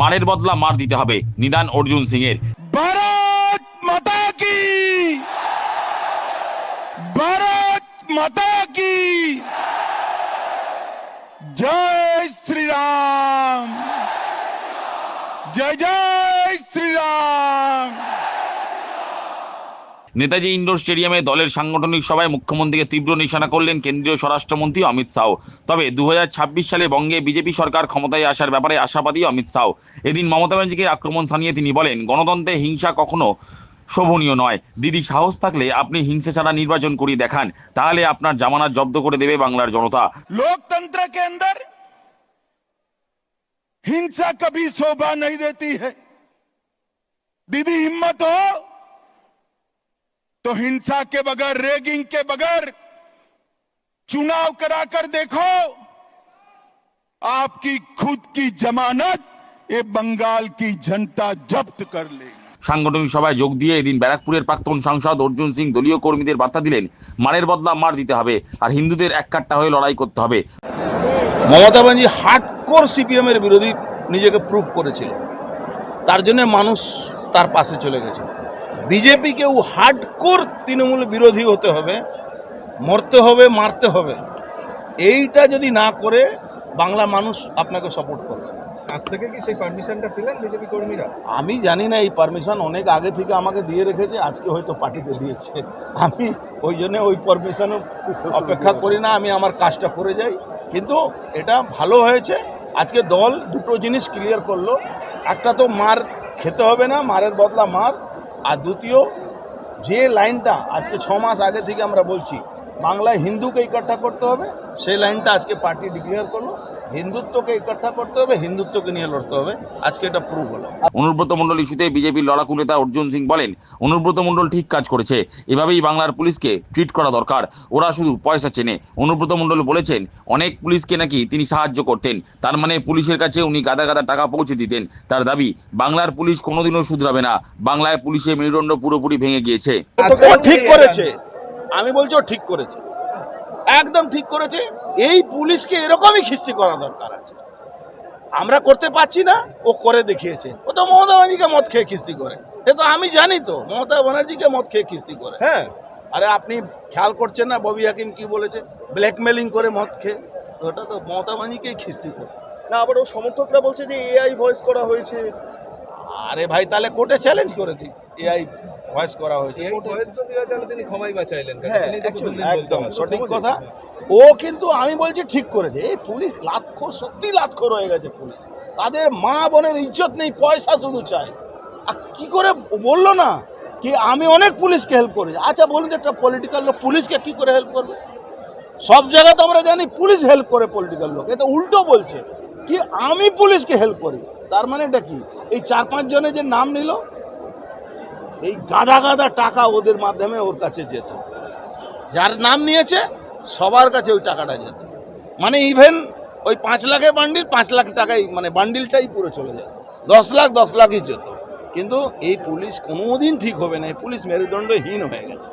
মারের বদলা মার দিতে হবে। নিদান অর্জুন সিং এর ভারত মাতা কি? ভারত মাতা কি? জয় শ্রীরাম। জয় জয় শ্রীরাম। নেতাজি ইন্ডোর স্টেডিয়ামে দলের সাংগঠনিক সভায় মুখ্যমন্ত্রীকে তীব্র নিশানা করলেন কেন্দ্রীয় স্বরাষ্ট্রমন্ত্রী অমিত শাহ তবে দু সালে বঙ্গে বিজেপি সরকার ক্ষমতায় আসার ব্যাপারে আশাবাদী অমিত শাহ এদিন মমতা ব্যানার্জিকে আক্রমণ সানিয়ে তিনি বলেন গণতন্ত্রে হিংসা কখনো শোভনীয় নয় দিদি সাহস থাকলে আপনি হিংসা ছাড়া নির্বাচন করিয়ে দেখান তাহলে আপনার জামানত জব্দ করে দেবে বাংলার জনতা लोकतंत्र के अंदर हिंसा कभी शोभा नहीं देती है दीदी हिम्मत हो तो हिंसा के बगैर रेगिंग के बगैर चुनाव कराकर देखो आपकी खुद की जमानत ये बंगाल की जनता जब्त कर लेगी সাংগঠনিক সভায় যোগ দিয়ে এদিন ব্যারাকপুরের প্রাক্তন সাংসদ অর্জুন সিং দলীয় কর্মীদের বার্তা দিলেন মারের বদলা মার দিতে হবে আর হিন্দুদের এক কাট্টা হয়ে লড়াই করতে হবে মমতা ব্যানার্জি হার্ডকোর সিপিএমের বিরোধী নিজেকে প্রুভ করেছিল তার জন্য মানুষ তার পাশে চলে গেছে বিজেপিকেও হার্ডকোর তৃণমূল বিরোধী হতে হবে মরতে হবে মারতে হবে। এইটা যদি না করে বাংলা মানুষ আপনাকে সাপোর্ট করবে আজ থেকে কি সেই পারমিশনটা পেলেন বিজেপি কর্মীরা? আমি জানি না এই পারমিশন অনেক আগে থেকে আমাকে দিয়ে রেখেছে আজকে হয়তো পার্টিতে দিয়েছে। আমি ওই জন্য ওই পারমিশন অপেক্ষা করি না আমি আমার কাজটা করে যাই। কিন্তু এটা ভালো হয়েছে আজকে দল দুটো জিনিস ক্লিয়ার করল। একটা তো মার খেতে হবে না মারের বদলা মার। আর দ্বিতীয়, যে লাইনটা আজকে ছ মাস আগে থেকে আমরা বলছি, বাংলায় হিন্দুকে ইকট্ঠা করতে হবে, সেই লাইনটা আজকে পার্টি ডিক্লেয়ার করল। হিন্দুত্বকে ইকট্ঠা করতে হবে হিন্দুত্বকে নিয়ে লড়তে হবে। আজকে এটা প্রুভ হলো। অনুব্রত মণ্ডল ইস্যুতে বিজেপির লড়াকু নেতা অর্জুন সিং বলেন অনুব্রত মণ্ডল ঠিক কাজ করেছে এভাবেই বাংলার পুলিশকে ট্রিট করা দরকার। ওরা শুধু পয়সা চেনে। অনুব্রত মণ্ডল বলেছেন অনেক পুলিশকে নাকি তিনি সাহায্য করতেন। তার মানে পুলিশের কাছে উনি গাদা গাদা টাকা পৌঁছে দিতেন। তার দাবি বাংলার পুলিশ কোনোদিনও শুধরাবে না। বাংলায় পুলিশের মেরুদণ্ড পুরোপুরি ভেঙে গিয়েছে। ঠিক করেছে। আমি বলছি ঠিক করেছে। একদম ঠিক করেছে। এই পুলিশকে এরকমই খিস্তি করা দরকার আছে। আমরা করতে পারছি না ও করে দেখিয়েছে। ও তো মমতা ব্যানার্জিকে মদ খেয়ে খিস্তি করে। সে তো আমি জানি তো মমতা ব্যানার্জিকে মদ খেয়ে খিস্তি করে। হ্যাঁ। আরে আপনি খেয়াল করছেন না ববি হাকিম কি বলেছে? ব্ল্যাকমেলিং করে মদ খেয়ে। ওটা তো মমতা ব্যানার্জিকেই খিস্তি করে। না আবার ও সমর্থকরা বলছে যে এআই ভয়েস করা হয়েছে। আরে ভাই তাহলে কোর্টে চ্যালেঞ্জ করে দিই। এআই ভয়েস করা হয়েছে। ভয়েস যদি হয় তাহলে তিনি ক্ষমাই বা চাইলেন একদম সঠিক কথা। ও কিন্তু আমি বলছি ঠিক করেছে। এই পুলিশ লাতখোর সত্যি লাতখোর হয়ে গেছে পুলিশ। তাদের মা বোনের ইজ্জত নেই পয়সা শুধু চাই। আর কি করে বলল না কি আমি অনেক পুলিশকে হেল্প করেছি। আচ্ছা বলুন একটা পলিটিক্যাল লোক পুলিশকে কি করে হেল্প করবে? সব জায়গায় তো আমরা জানি পুলিশ হেল্প করে পলিটিক্যাল লোক। এটা উল্টো বলছে কি আমি পুলিশকে হেল্প করি। তার মানে এটা কি? এই চার পাঁচ জনের যে নাম নিল এই গাদা গাদা টাকা ওদের মাধ্যমে ওর কাছে যেত। যার নাম নিয়েছে, সবার কাছে ওই টাকাটা যেত। মানে ইভেন ওই পাঁচ লাখে বান্ডিল পাঁচ লাখ টাকাই মানে বান্ডিলটাই পুরো চলে যেত। দশ লাখ, দশ লাখই যেত। কিন্তু এই পুলিশ কোনোদিন ঠিক হবে না। এই পুলিশ মেরুদণ্ডহীন হয়ে গেছে।